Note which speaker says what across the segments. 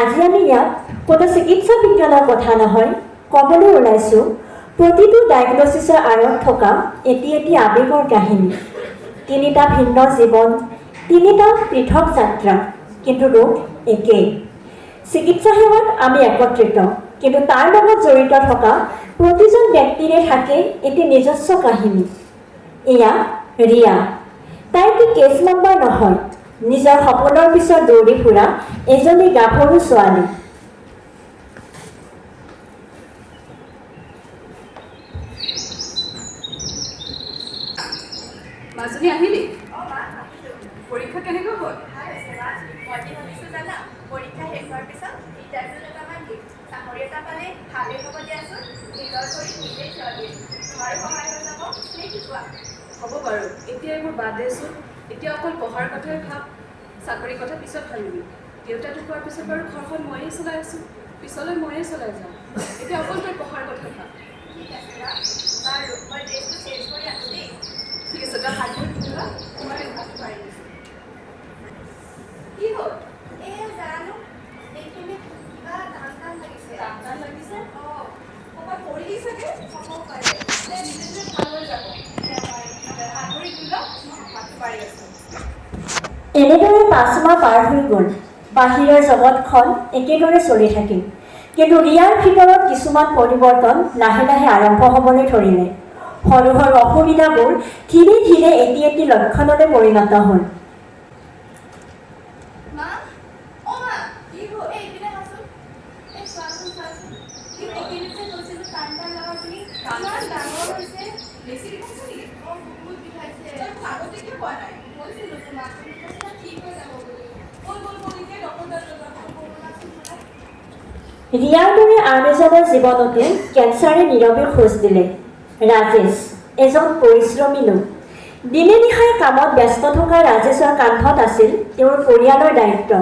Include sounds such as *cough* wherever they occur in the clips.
Speaker 1: আজি আমি ইয়াত কোনো চিকিৎসা বিজ্ঞানৰ কথা নহয়, ক'বলৈ ওলাইছোঁ। প্ৰতিটো ডায়েগনচিছৰ আঁৰত থকা এটি এটি আৱেগৰ কাহিনী। তিনিটা ভিন্ন জীৱন, তিনিটা পৃথক যাত্ৰা, কিন্তু ৰোগ একেই। চিকিৎসা সেৱাত আমি একত্ৰিত, কিন্তু তাৰ লগত জড়িত থকা প্ৰতিজন ব্যক্তিৰে থাকে এটি নিজস্ব কাহিনী। এয়া ৰিয়া। তাই কি কেছ নাম্বাৰ নহয়? নিজৰ সপোনৰ পিছত দৌৰি ফুৰা এজনী গাভৰু ছোৱালী।
Speaker 2: মাজনী আহিলি?
Speaker 3: অঁ মা আহিলোঁ
Speaker 2: পৰীক্ষা কেনেকৈ হ'ল?
Speaker 3: ভাল হৈছে মা। মই কি ভাবিছোঁ জানা পৰীক্ষা শেষ হোৱাৰ পিছত ইণ্টাৰভিউ দুটামান দিম। চাকৰি এটা পালে ভালেই হ'ব দিয়াচোন। নিজৰ ভৰিত নিজেই থিয় দিম। তোমাৰো সহায় হৈ যাব। নে কি কোৱা?
Speaker 2: হ'ব বাৰু। এতিয়া এইবোৰ বাদ এতিয়া অকল পঢ়াৰ কথাই ভাব চাকৰিৰ কথা পিছত ভাবিবি। দেউতা ঢুকোৱাৰ পিছত বাৰু ঘৰখন ময়েই চলাই আছোঁ পিছলৈ ময়েই চলাই যাওঁ এতিয়া অকল তই পঢ়াৰ কথা ভাব।
Speaker 3: ঠিক আছে মা বাৰু মই ড্ৰেছটো চেঞ্জ কৰি আহোঁ দেই।
Speaker 2: ঠিক আছে তই হাত
Speaker 1: এনেদৰে পাঁচ মাহ পাৰ হৈ গ'ল বাহিৰৰ জগতখন একেদৰে চলি থাকিল। কিন্তু ৰিয়াৰ ভিতৰত কিছুমান পৰিৱৰ্তন লাহে লাহে আৰম্ভ হ'বলৈ ধৰিলে। সৰু সৰু অসুবিধাবোৰ ধীৰে ধীৰে এটি এটি লক্ষণলৈ পৰিণত হ'ল। ৰিয়াৰ দৰে আন এজনৰ জীৱনতো কেঞ্চাৰে নীৰৱে খোজ দিলে। ৰাজেশ, এজন পৰিশ্ৰমী লোক। দিনে নিশাই কামত ব্যস্ত থকা ৰাজেশৰ কান্ধত আছিল তেওঁৰ পৰিয়ালৰ দায়িত্ব।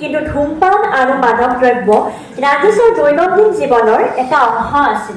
Speaker 1: কিন্তু ধূমপান আৰু মাদক দ্ৰব্য ৰাজেশৰ দৈনন্দিন জীৱনৰ এটা অংশ আছিল।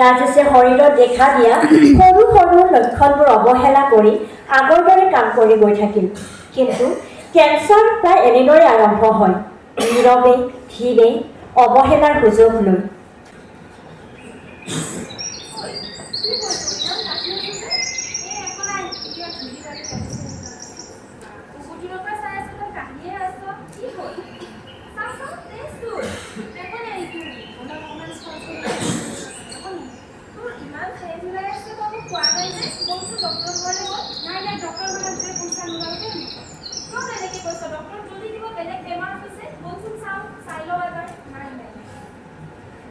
Speaker 1: ৰাজেশে শৰীৰত দেখা দিয়া সৰু সৰু লক্ষণবোৰ অৱহেলা কৰি আগৰ দৰে কাম কৰি গৈ থাকিল। কিন্তু কেঞ্চাৰ প্ৰায় এনেদৰে আৰম্ভ হয়। নীৰৱে, ধীৰে অৱহেলাৰ সুযোগ লৈ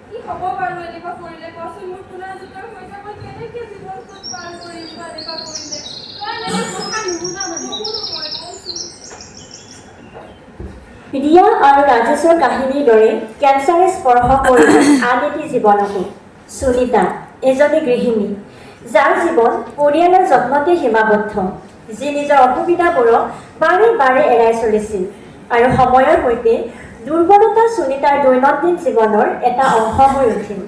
Speaker 3: কি হ'ব বাৰু এনেকুৱা কৰিলে? মোৰ কেনেকে জীৱনটোত পাৰ কৰিম বা এনেকুৱা কৰিলে?
Speaker 1: ৰিয়া আৰু ৰাজেশৰ কাহিনীৰ দৰে কেঞ্চাৰে স্পৰ্শ কৰিলে *coughs* আন এটি জীৱনকো। সুনিতা এজনী গৃহিণী যাৰ জীৱন পৰিয়ালৰ যত্নতে সীমাবদ্ধ যি নিজৰ অসুবিধাবোৰক বাৰে বাৰে এৰাই চলিছিল আৰু সময়ৰ সৈতে দুৰ্বলতা সুনিতাৰ দৈনন্দিন জীৱনৰ এটা অংশ হৈ উঠিল।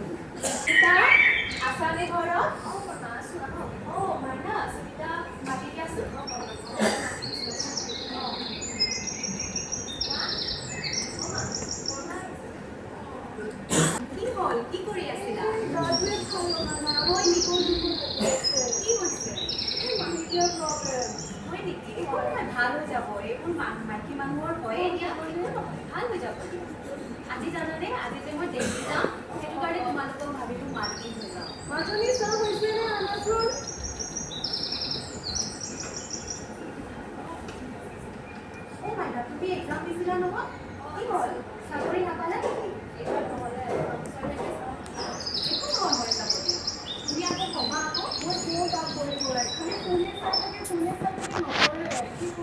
Speaker 3: আজি জানানে আজি যে মই দেখি যাম সেইটো কাৰণে তোমালোকক ভাবিছো মাতি হৈ যাম মাজনী চাহ হৈছেনে আনাচোন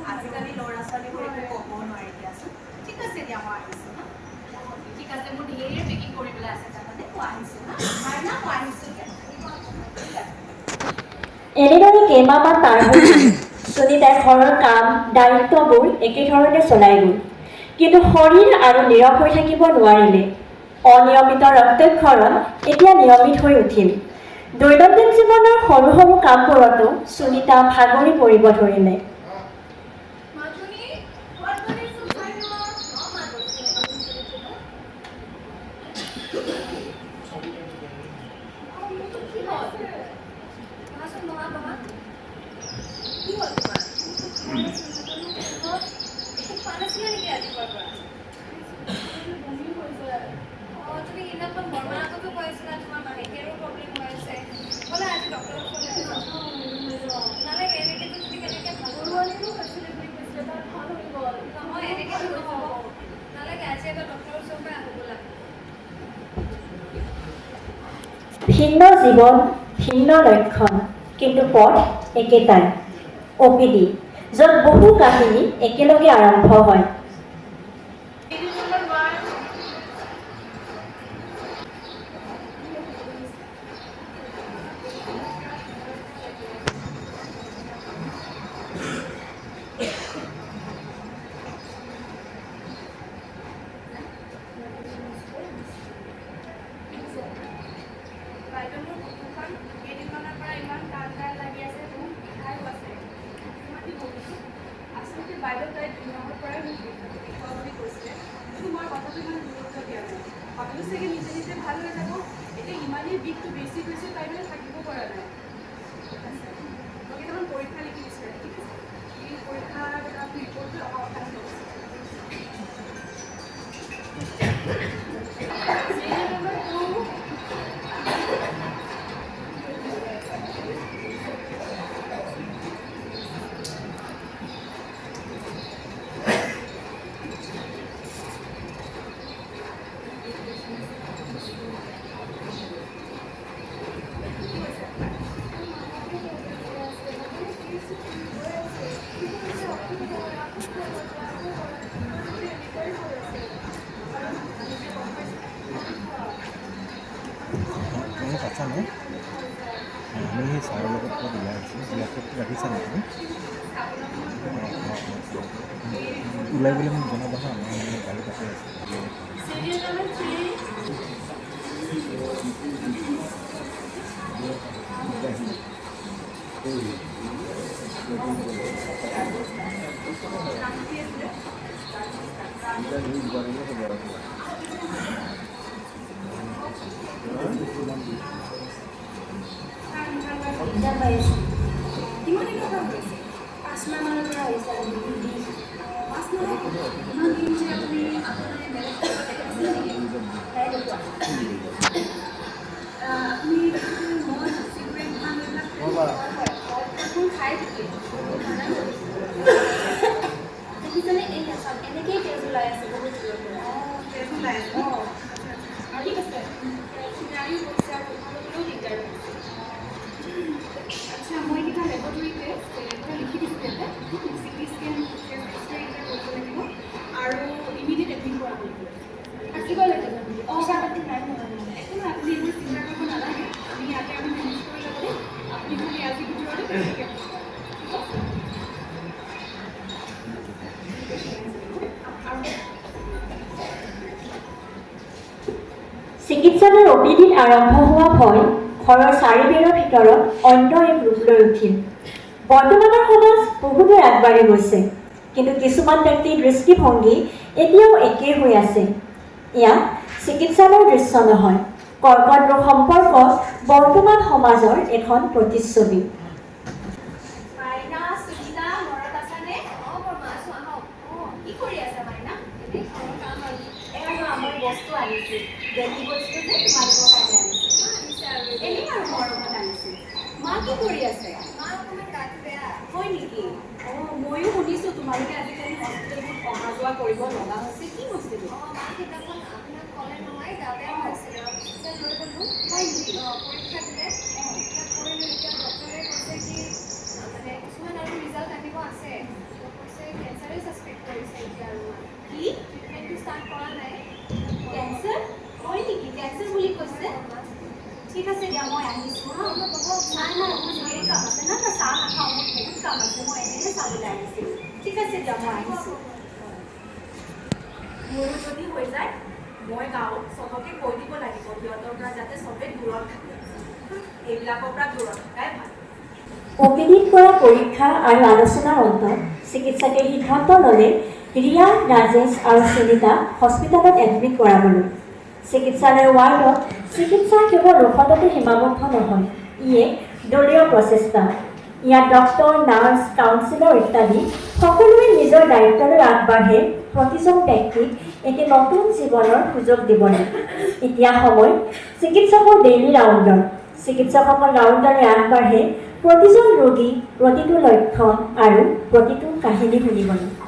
Speaker 3: আজিকালি ল'ৰা ছোৱালীবোৰ একো ক'ব নোৱাৰি দিয়াচোন ঠিক আছে দিয়া মই আহিছো মোৰ ধেৰ পেকিং কৰিবলৈ আছে আছে
Speaker 1: এনেদৰে কেইমাহমান পাৰ হৈ গ'ল সুনীতাই ঘৰৰ কাম দায়িত্ববোৰ একেধৰণে চলাই গ'ল কিন্তু শৰীৰ আৰু নীৰৱ হৈ থাকিব নোৱাৰিলে। অনিয়মিত ৰক্তক্ষৰণ এতিয়া নিয়মিত হৈ উঠিল। দৈনন্দিন জীৱনৰ সৰু সৰু কামবোৰতো সুনীতা ভাগৰি পৰিব ধৰিলে।
Speaker 3: Come
Speaker 1: on. জীৱন ভিন্ন লক্ষণ কিন্তু পথ একেটাই। অপিডি য'ত বহু কাহিনী একেলগে আৰম্ভ হয়।
Speaker 3: বাইদেউ
Speaker 2: তাই দুই মাহৰ মোক দেখুওৱা বুলি কৈছিলে কিন্তু মই কথাটো ইমান গুৰুত্ব দিয়া নাই। ভাবিলোঁ চাগে নিজে নিজে ভাল হৈ যাব। এতিয়া ইমানেই বিষটো বেছি হৈছে তাই মানে থাকিব পৰা নাই।
Speaker 4: ওলাই গ'লে মোক জনাবা হা মই
Speaker 1: আৰম্ভ হোৱা ভয় ঘৰৰ চাৰিবেৰৰ ভিতৰত অন্য এক ৰূপ লৈ উঠিল। বৰ্তমানৰ সমাজ বহুদূৰ আগবাঢ়ি গৈছে কিন্তু কিছুমান ব্যক্তিৰ দৃষ্টিভংগী এতিয়াও একেই হৈ আছে। এয়া চিকিৎসালয়ৰ দৃশ্য নহয় কৰ্কট ৰোগ সম্পৰ্ক বৰ্তমান সমাজৰ এখন প্ৰতিচ্ছবি।
Speaker 3: আছানে? অঁ কি কৰি আছে। মা হয় নেকি অঁ ময়ো শুনিছোঁ তোমালোকে আজিকালি হস্পিটেলবোৰ অহা যোৱা কৰিব লগা হৈছে। কি হৈছিলে
Speaker 1: অপিডিত কৰা পৰীক্ষা আৰু আলোচনাৰ অন্তত চিকিৎসকে সিদ্ধান্ত ল'লে ৰিয়া, ৰাজেশ আৰু সুনীতাক হস্পিটেলত এডমিট কৰাবলৈ। চিকিৎসালয়ৰ ৱাৰ্ডত চিকিৎসা কেৱল ঔষধতে সীমাবদ্ধ নহয় ই এক দলীয় প্ৰচেষ্টা। ইয়াত ডক্তৰ নাৰ্ছ, কাউন্সিলৰ ইত্যাদি সকলোৱে নিজৰ দায়িত্বলৈ আগবাঢ়ে, প্ৰতিজন ব্যক্তিক এটি নতুন জীৱনৰ সুযোগ দিবলৈ। এতিয়া সময় চিকিৎসকৰ ডেইলি ৰাউণ্ডৰ চিকিৎসকসকল ৰাউণ্ডৰে আগবাঢ়ে। প্ৰতিজন ৰোগী প্ৰতিটো লক্ষণ আৰু প্ৰতিটো কাহিনী শুনিবলৈ।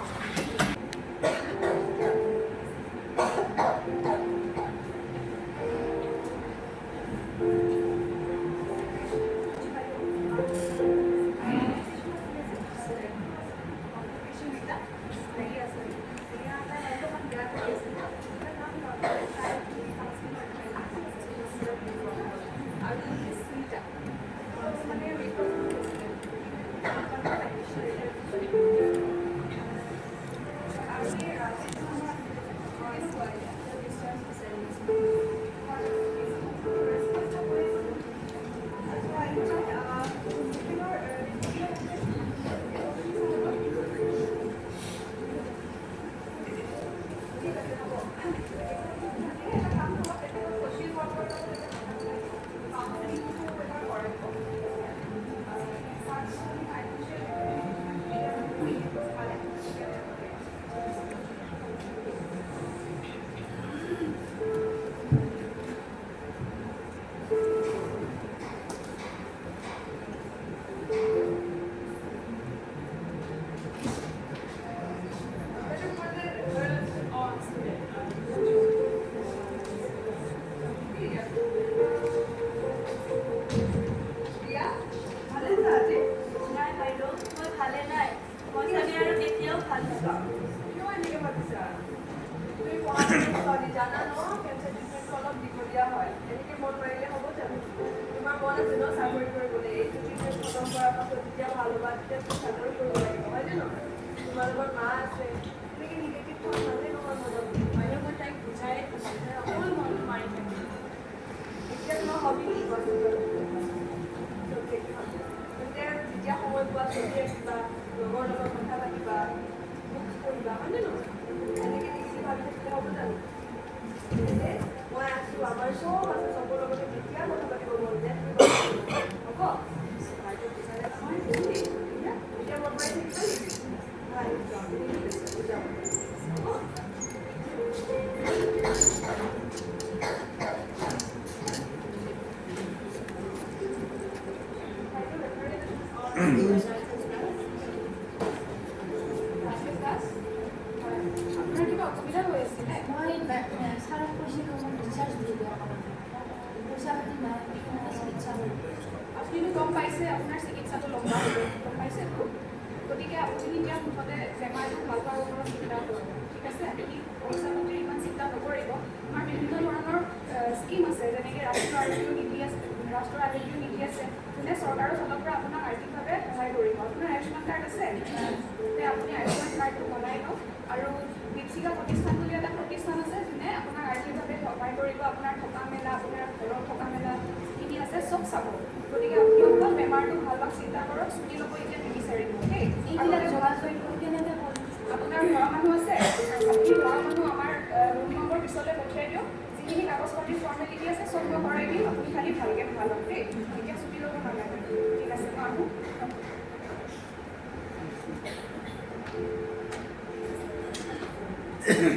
Speaker 2: লগৰ লগত কথা পাতিবা বুকছ পঢ়িবা হয়নে নহয়
Speaker 3: Thank you.
Speaker 2: আপুনিতো গম পাইছে আপোনাৰ চিকিৎসাটো লম্বা হ'ব গম পাইছেতো গতিকে আপুনি এতিয়া মুঠতে বেমাৰটো ভাল কৰাৰ ওপৰত চিন্তা কৰক ঠিক আছে আপুনি পইচা পাতিৰ ইমান চিন্তা নকৰিব আমাৰ বিভিন্ন ধৰণৰ স্কীম আছে যেনেকৈ ৰাষ্ট্ৰীয় আৰোগ্য নীতি আছে ৰাষ্ট্ৰীয় আৰোগ্য নীতি আছে যোনে চৰকাৰৰ ফালৰ পৰা আপোনাক আৰ্থিকভাৱে সহায় কৰিব আপোনাৰ আয়ুষ্মান কাৰ্ড আছে আপুনি আয়ুষ্মান কাৰ্ডটো বনাই লওক আৰু দীপশিকা প্ৰতিষ্ঠান বুলি এটা প্ৰতিষ্ঠান আছে আপোনাক আৰ্থিকভাৱে সহায় কৰিব আপোনাৰ থকা মেলা আপোনাৰ ঘৰত থকা মেলা যিখিনি আছে চব চাব। গতিকে আপুনি অকল বেমাৰটো ভাল হওক চিন্তা কৰক ছুটি ল'ব এতিয়া নিবিচাৰিব দেই
Speaker 3: এইবিলাক
Speaker 2: আৰু
Speaker 3: যোগাযোগ কেনেকৈ কৰিম?
Speaker 2: আপোনাৰ ঘৰৰ মানুহ আছে আপুনি ঘৰৰ মানুহ আমাৰ ৰুম নম্বৰ পিছলৈ পঠিয়াই দিয়ক। যিখিনি কাগজ পাতিৰ ফৰ্মেলিটি আছে চব মই কৰাই দিম আপুনি খালি ভালকৈ ভাল হওক দেই। এতিয়া ছুটি ল'ব নালাগে। ঠিক আছে মই আহোঁ *coughs*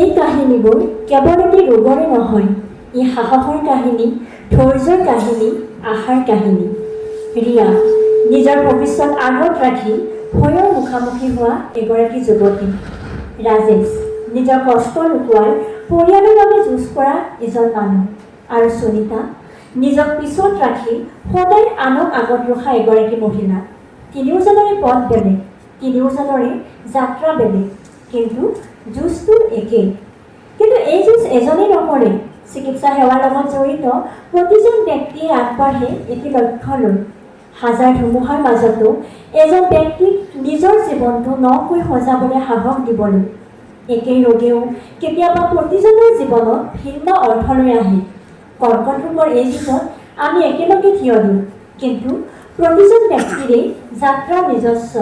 Speaker 1: এই কাহিনীবোৰ কেৱল এটি ৰোগৰে নহয় ই সাহসৰ কাহিনী ধৈৰ্যৰ কাহিনী আশাৰ কাহিনী। ৰিয়া নিজৰ ভৱিষ্যত আগত ৰাখি ভয়ৰ মুখামুখি হোৱা এগৰাকী যুৱতী। ৰাজেশ নিজৰ কষ্ট লুকুৱাই পৰিয়ালৰ বাবে যুঁজ কৰা এজন মানুহ। আৰু সুনীতা নিজক পিছত ৰাখি সদায় আনক আগত ৰখা এগৰাকী মহিলা। তিনিওজনৰে পথ বেলেগ তিনিওজনৰে যাত্ৰা বেলেগ। কিন্তু যুঁজটো একেই। কিন্তু এই যুঁজ এজনেই নকৰে। চিকিৎসা সেৱাৰ লগত জড়িত প্ৰতিজন ব্যক্তিয়ে আগবাঢ়ে এটি লক্ষ্যলৈ হাজাৰ ধুমুহাৰ মাজতো এজন ব্যক্তিক নিজৰ জীৱনটো নকৈ সজাবলৈ সাহস দিবলৈ। একেই ৰোগেও কেতিয়াবা প্ৰতিজনৰ জীৱনত ভিন্ন অৰ্থ লৈ আহে। কৰ্কট ৰোগৰ এই যুগত আমি একেলগে থিয় দিওঁ। কিন্তু প্ৰতিজন ব্যক্তিৰেই যাত্ৰা নিজস্ব।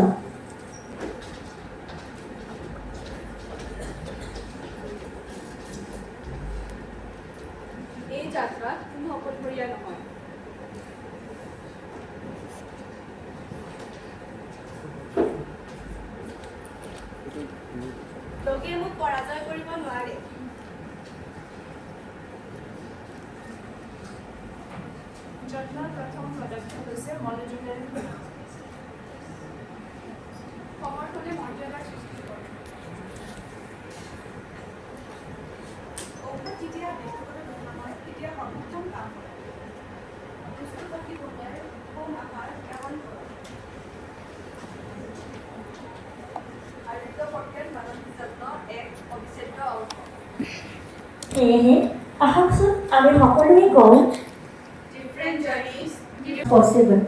Speaker 1: সেয়েহে আহকচোন আমি সকলোৱে কওঁ পচিবল